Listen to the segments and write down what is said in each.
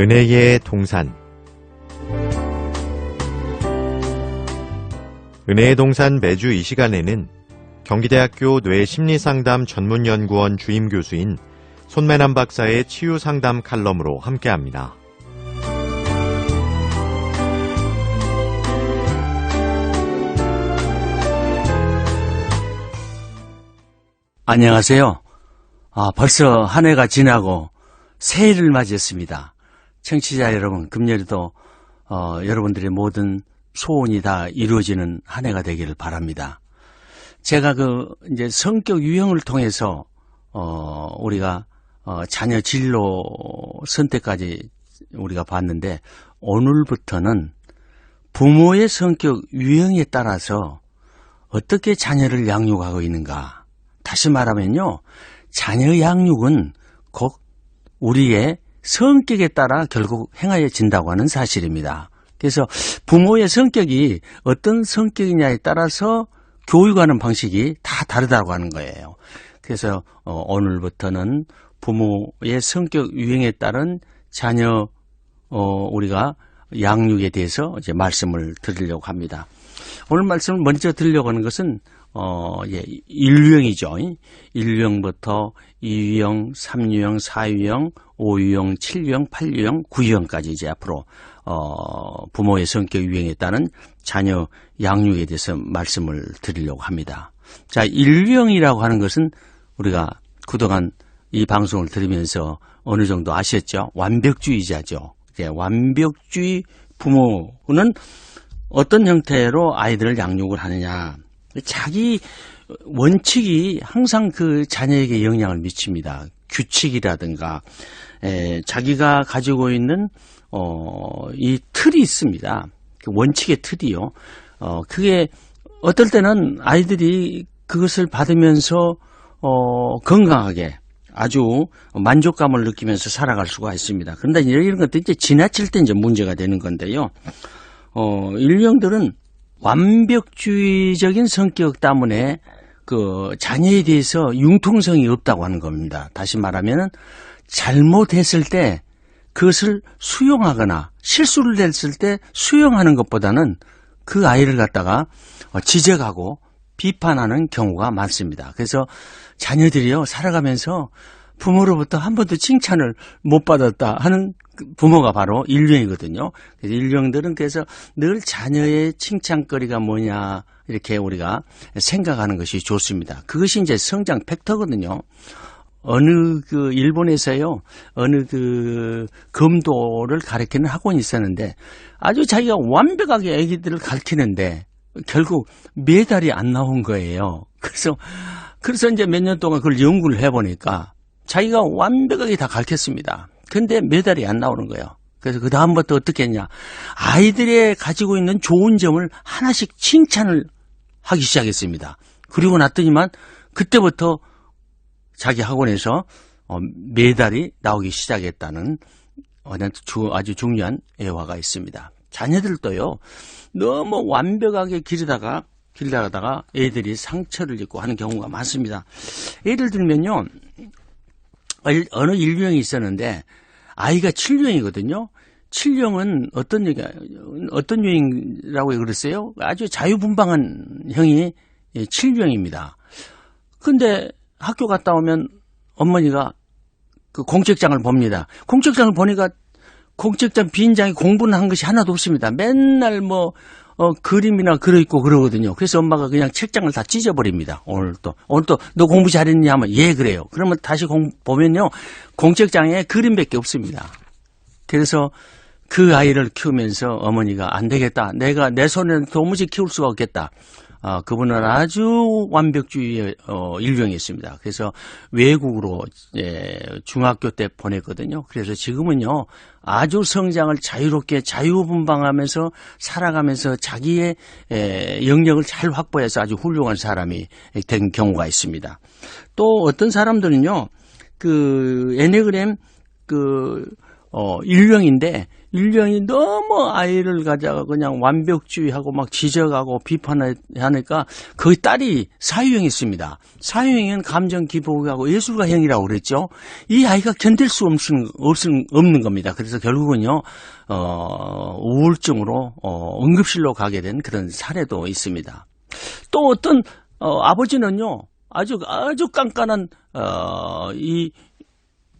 은혜의 동산 은혜의 동산 매주 이 시간에는 경기대학교 뇌심리상담 전문연구원 주임 교수인 손매남 박사의 치유상담 칼럼으로 함께합니다. 안녕하세요. 아, 벌써 한 해가 지나고 새해를 맞이했습니다. 청취자 여러분, 금년에도 어, 여러분들의 모든 소원이 다 이루어지는 한 해가 되기를 바랍니다. 제가 그 이제 성격 유형을 통해서 어, 우리가 어, 자녀 진로 선택까지 우리가 봤는데 오늘부터는 부모의 성격 유형에 따라서 어떻게 자녀를 양육하고 있는가. 다시 말하면요. 자녀 양육은 곧 우리의 성격에 따라 결국 행하여진다고 하는 사실입니다. 그래서 부모의 성격이 어떤 성격이냐에 따라서 교육하는 방식이 다 다르다고 하는 거예요. 그래서 어, 오늘부터는 부모의 성격 유형에 따른 자녀 어, 우리가 양육에 대해서 이제 말씀을 드리려고 합니다. 오늘 말씀을 먼저 드리려고 하는 것은 어, 예, 인류형이죠. 인류형부터 2유형, 3유형, 4유형, 5유형, 7유형, 8유형, 9유형까지 이제 앞으로 어, 부모의 성격 유형에 따른 자녀 양육에 대해서 말씀을 드리려고 합니다. 자, 인류형이라고 하는 것은 우리가 그동안 이 방송을 들으면서 어느 정도 아셨죠? 완벽주의자죠. 완벽주의 부모는 어떤 형태로 아이들을 양육을 하느냐. 자기 원칙이 항상 그 자녀에게 영향을 미칩니다. 규칙이라든가 에, 자기가 가지고 있는 어, 이 틀이 있습니다. 그 원칙의 틀이요. 어, 그게 어떨 때는 아이들이 그것을 받으면서 어, 건강하게 아주 만족감을 느끼면서 살아갈 수가 있습니다. 그런데 이런 것도 이제 지나칠 때 이제 문제가 되는 건데요. 어, 인류형들은 완벽주의적인 성격 때문에 그 자녀에 대해서 융통성이 없다고 하는 겁니다. 다시 말하면은 잘못했을 때 그것을 수용하거나 실수를 했을 때 수용하는 것보다는 그 아이를 갖다가 지적하고 비판하는 경우가 많습니다. 그래서 자녀들이요 살아가면서 부모로부터 한 번도 칭찬을 못 받았다 하는 부모가 바로 인류형이거든요. 그래서 인류형들은 그래서 늘 자녀의 칭찬거리가 뭐냐 이렇게 우리가 생각하는 것이 좋습니다. 그것이 이제 성장 팩터거든요. 어느 그 일본에서요 어느 그 검도를 가르치는 학원이 있었는데 아주 자기가 완벽하게 아기들을 가르치는데 결국 메달이 안 나온 거예요. 그래서 그래서 이제 몇 년 동안 그걸 연구를 해보니까 자기가 완벽하게 다 가르쳤습니다. 근데 메달이 안 나오는 거예요. 그래서 그 다음부터 어떻게 했냐. 아이들의 가지고 있는 좋은 점을 하나씩 칭찬을 하기 시작했습니다. 그리고 났더니만 그때부터 자기 학원에서 어, 메달이 나오기 시작했다는 아주 중요한 애화가 있습니다. 자녀들도요, 너무 완벽하게 기르다가, 길다가다가 애들이 상처를 입고 하는 경우가 많습니다. 예를 들면요, 어느 인류형이 있었는데 아이가 7유형이거든요. 7유형은 어떤 얘기, 어떤 유형이라고 그랬어요? 아주 자유분방한 형이 7유형입니다. 근데 학교 갔다 오면 어머니가 그 공책장을 봅니다. 공책장을 보니까 공책장 빈장에 공부는 한 것이 하나도 없습니다. 맨날 뭐 어, 그림이나 그려 있고 그러거든요. 그래서 엄마가 그냥 책장을 다 찢어버립니다. 오늘 또. 오늘 또 너 공부 잘했냐 하면 예, 그래요. 그러면 다시 공, 보면요. 공책장에 그림밖에 없습니다. 그래서 그 아이를 키우면서 어머니가 안 되겠다. 내가 내 손에는 도무지 키울 수가 없겠다. 어, 그분은 아주 완벽주의 어, 일병이었습니다. 그래서 외국으로 예, 중학교 때 보냈거든요. 그래서 지금은요 아주 성장을 자유롭게 자유분방하면서 살아가면서 자기의 예, 영역을 잘 확보해서 아주 훌륭한 사람이 된 경우가 있습니다. 또 어떤 사람들은요 그 에네그램 그 어, 일령인데, 일령이 너무 아이를 가져가 그냥 완벽주의하고 막 지적하고 비판하니까 그 딸이 사유형이 있습니다. 사유형은 감정 기복하고 예술가형이라고 그랬죠. 이 아이가 견딜 수 없는, 없는 겁니다. 그래서 결국은요, 어, 우울증으로, 어, 응급실로 가게 된 그런 사례도 있습니다. 또 어떤, 어, 아버지는요, 아주, 아주 깐깐한, 어, 이,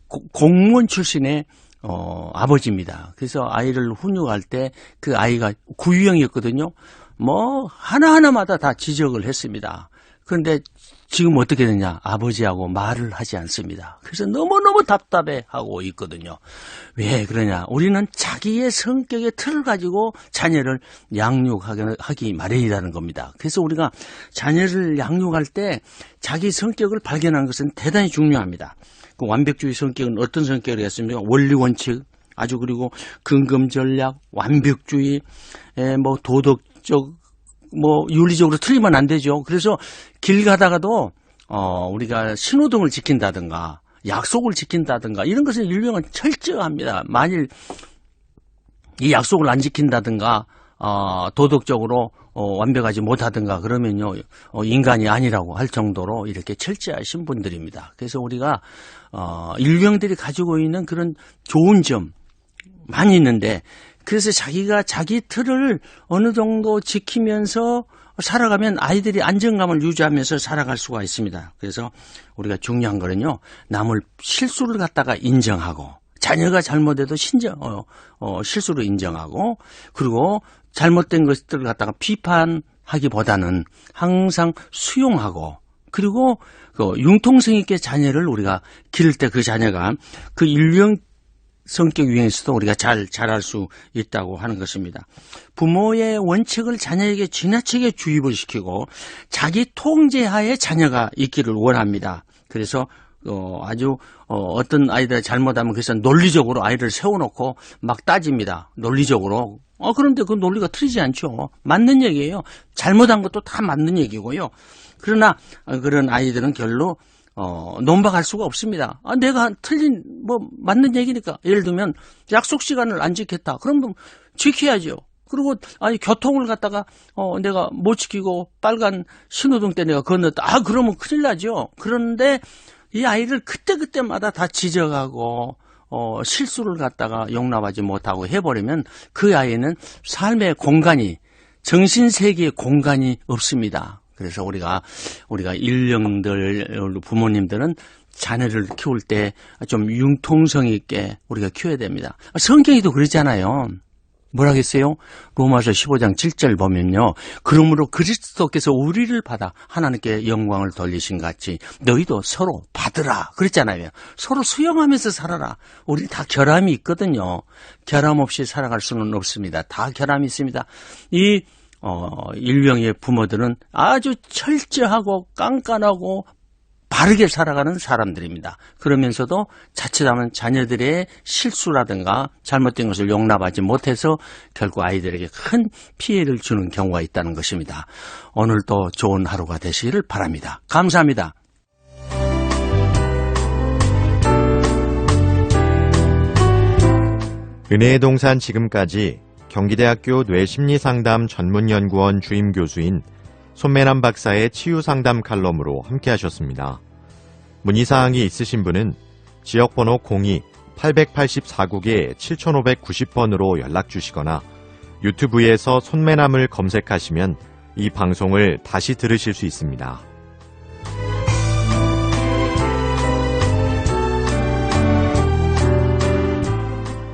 고- 공무원 출신의 어, 아버지입니다. 그래서 아이를 훈육할 때 그 아이가 구유형이었거든요. 뭐 하나하나마다 다 지적을 했습니다. 그런데 지금 어떻게 되냐? 아버지하고 말을 하지 않습니다. 그래서 너무너무 답답해 하고 있거든요. 왜 그러냐? 우리는 자기의 성격의 틀을 가지고 자녀를 양육하기 마련이라는 겁니다. 그래서 우리가 자녀를 양육할 때 자기 성격을 발견하는 것은 대단히 중요합니다. 그 완벽주의 성격은 어떤 성격이었습니까? 원리 원칙, 아주 그리고 근검 전략, 완벽주의, 에, 뭐 도덕적, 뭐 윤리적으로 틀리면 안 되죠. 그래서 길 가다가도 어 우리가 신호등을 지킨다든가 약속을 지킨다든가 이런 것은 인류는 철저합니다. 만일 이 약속을 안 지킨다든가 어, 도덕적으로 어, 완벽하지 못하든가 그러면요 어, 인간이 아니라고 할 정도로 이렇게 철저하신 분들입니다. 그래서 우리가 어, 인류형들이 가지고 있는 그런 좋은 점 많이 있는데 그래서 자기가 자기 틀을 어느 정도 지키면서 살아가면 아이들이 안정감을 유지하면서 살아갈 수가 있습니다. 그래서 우리가 중요한 거는요, 남을 실수를 갖다가 인정하고, 자녀가 잘못해도 신정, 어, 어, 실수를 인정하고, 그리고 잘못된 것들을 갖다가 비판하기보다는 항상 수용하고, 그리고 그 융통성 있게 자녀를 우리가 기를 때 그 자녀가 그 인류형 성격 유형에서도 우리가 잘 자랄 수 있다고 하는 것입니다. 부모의 원칙을 자녀에게 지나치게 주입을 시키고 자기 통제하에 자녀가 있기를 원합니다. 그래서 어, 아주 어, 떤 아이들 잘못하면 그래서 논리적으로 아이를 세워놓고 막 따집니다. 논리적으로. 어, 그런데 그 논리가 틀리지 않죠. 맞는 얘기예요. 잘못한 것도 다 맞는 얘기고요. 그러나 어, 그런 아이들은 결로 어, 논박할 수가 없습니다. 아, 내가 틀린, 뭐, 맞는 얘기니까. 예를 들면, 약속 시간을 안 지켰다. 그러면 지켜야죠. 그리고, 아니, 교통을 갖다가, 어, 내가 못 지키고, 빨간 신호등 때 내가 건넜다. 아, 그러면 큰일 나죠. 그런데, 이 아이를 그때그때마다 다 지적하고, 어, 실수를 갖다가 용납하지 못하고 해버리면, 그 아이는 삶의 공간이, 정신세계의 공간이 없습니다. 그래서 우리가 우리가 일령들 부모님들은 자녀를 키울 때 좀 융통성 있게 우리가 키워야 됩니다. 성경에도 그러잖아요. 뭐라겠어요? 로마서 15장 7절 보면요. 그러므로 그리스도께서 우리를 받아 하나님께 영광을 돌리신 같이 너희도 서로 받으라. 그랬잖아요. 서로 수용하면서 살아라. 우리 다 결함이 있거든요. 결함 없이 살아갈 수는 없습니다. 다 결함이 있습니다. 이 어, 일명의 부모들은 아주 철저하고 깐깐하고 바르게 살아가는 사람들입니다. 그러면서도 자칫하면 자녀들의 실수라든가 잘못된 것을 용납하지 못해서 결국 아이들에게 큰 피해를 주는 경우가 있다는 것입니다. 오늘도 좋은 하루가 되시기를 바랍니다. 감사합니다. 은혜의 동산 지금까지 경기대학교 뇌심리상담 전문연구원 주임 교수인 손매남 박사의 치유상담 칼럼으로 함께하셨습니다. 문의사항이 있으신 분은 지역번호 02-884국에 7590번으로 연락주시거나 유튜브에서 손매남을 검색하시면 이 방송을 다시 들으실 수 있습니다.